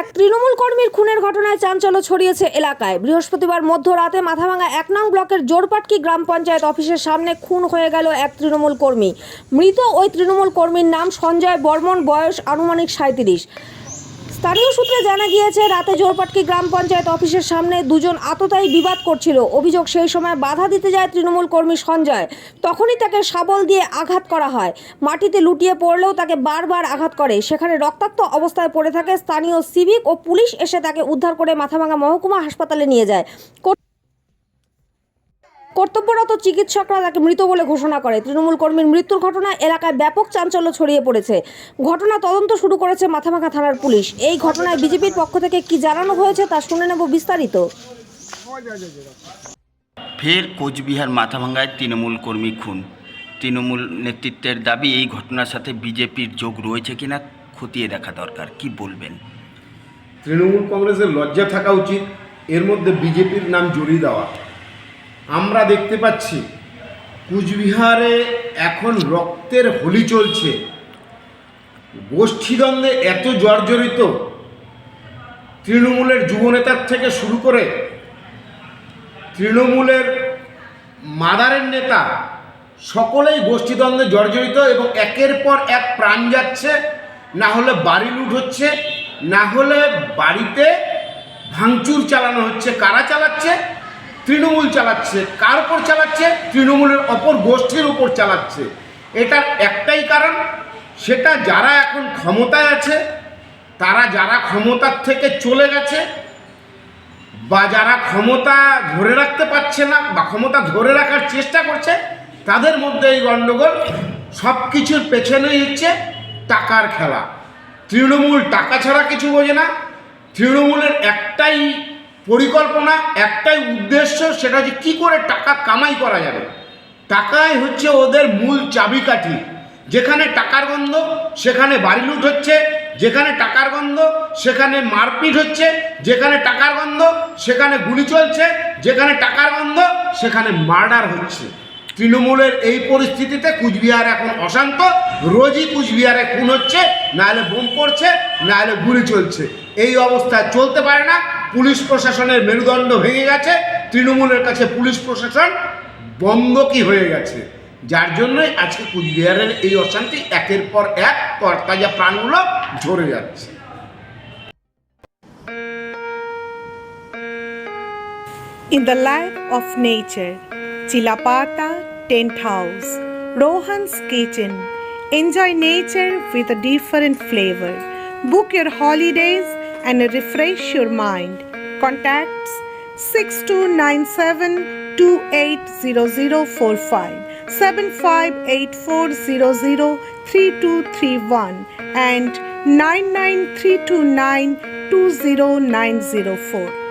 এক তৃণমূল কর্মীর খুনের ঘটনায় চাঞ্চল্য ছড়িয়েছে এলাকায়। বৃহস্পতিবার মধ্যরাতে মাথাভাঙা এক নং ব্লকের জোরপাটকি গ্রাম পঞ্চায়েত অফিসের সামনে খুন হয়ে গেল এক তৃণমূল কর্মী। মৃত ওই তৃণমূল কর্মীর নাম সঞ্জয় বর্মন, বয়স আনুমানিক সাঁত্রিশ স্থানীয় সূত্রে জানা গিয়েছে, রাতে জোরপাটকি গ্রাম পঞ্চায়েত অফিসের সামনে দুজন আততায়ী বিবাদ করছিল। অভিযোগ সেই সময় বাধা দিতে যায় তৃণমূল কর্মী সঞ্জয়। তখনই তাকে শাবল দিয়ে আঘাত করা হয়। মাটিতে লুটিয়ে পড়লেও তাকে বারবার আঘাত করে। সেখানে রক্তাক্ত অবস্থায় পড়ে থাকে স্থানীয় সিভিক ও পুলিশ এসে তাকে উদ্ধার করে মাথাভাঙা মহকুমা হাসপাতালে নিয়ে যায়। কর্তব্যরত চিকিৎসকরা তাকে মৃত বলে ঘোষণা করে। তৃণমূল কর্মীর মৃত্যুর ঘটনায় এলাকায় ব্যাপক চাঞ্চল্য ছড়িয়ে পড়েছে। ঘটনা তদন্ত শুরু করেছে মাথাভাঙা থানার পুলিশ। এই ঘটনায় বিজেপির পক্ষ থেকে কি জানানো হয়েছে তা শুনে নেব বিস্তারিত। ফের কোচবিহার মাথাভাঙ্গায় তৃণমূল কর্মী খুন। তৃণমূল নেতৃত্বের দাবি এই ঘটনার সাথে বিজেপির যোগ রয়েছে কিনা খতিয়ে দেখা দরকার। কি বলবেন? তৃণমূল কংগ্রেসের লজ্জা থাকা উচিত। এর মধ্যে বিজেপির নাম জড়িয়ে দেওয়া। আমরা দেখতে পাচ্ছি কুচবিহারে এখন রক্তের হোলি চলছে। গোষ্ঠীদ্বন্দ্বে এত জর্জরিত তৃণমূলের যুবনেতার থেকে শুরু করে তৃণমূলের মাদারের নেতা সকলেই গোষ্ঠীদ্বন্দ্বে জর্জরিত এবং একের পর এক প্রাণ যাচ্ছে। না হলে বাড়ি লুট হচ্ছে, না হলে বাড়িতে ভাঙচুর চালানো হচ্ছে। কারা চালাচ্ছে? তৃণমূল চালাচ্ছে। কার উপর চালাচ্ছে? তৃণমূলের অপর গোষ্ঠীর উপর চালাচ্ছে। এটার একটাই কারণ, সেটা যারা এখন ক্ষমতায় আছে, তারা যারা ক্ষমতার থেকে চলে গেছে, বা যারা ক্ষমতা ধরে রাখতে পারছে না, বা ক্ষমতা ধরে রাখার চেষ্টা করছে, তাদের মধ্যে এই গণ্ডগোল সব কিছুর পেছনেই হচ্ছে টাকার খেলা। তৃণমূল টাকা ছাড়া কিছু বোঝে না। তৃণমূলের একটাই পরিকল্পনা, একটাই উদ্দেশ্য, সেটা হচ্ছে কী করে টাকা কামাই করা যাবে। টাকাই হচ্ছে ওদের মূল চাবিকাঠি। যেখানে টাকার গন্ধ, সেখানে বাড়ি লুট হচ্ছে, যেখানে টাকার গন্ধ, সেখানে মারপিট হচ্ছে, যেখানে টাকার গন্ধ, সেখানে গুলি চলছে, যেখানে টাকার গন্ধ, সেখানে মার্ডার হচ্ছে। তৃণমূলের এই পরিস্থিতিতে কুচবিহার এখন অশান্ত। রোজই কুচবিহারে খুন হচ্ছে, নাহলে বোম পড়ছে, নাহলে গুলি চলছে। এই অবস্থায় চলতে পারে না। পুলিশ প্রশাসনের মেরুদণ্ড ভেঙে গেছে তৃণমূলের কাছে পুলিশ প্রশাসন বন্ধকি হয়ে গেছে যার জন্যই আজকে কুচবিহারের এই অশান্তি একের পর এক তরতাজা প্রাণগুলো ঝরে যাচ্ছে In the life of nature, Chilapata Tent House, Rohan's Kitchen. Enjoy nature with a different flavor. Book your holidays and refresh your mind. Contacts 6297 280045 7584003231 and 99329 20904.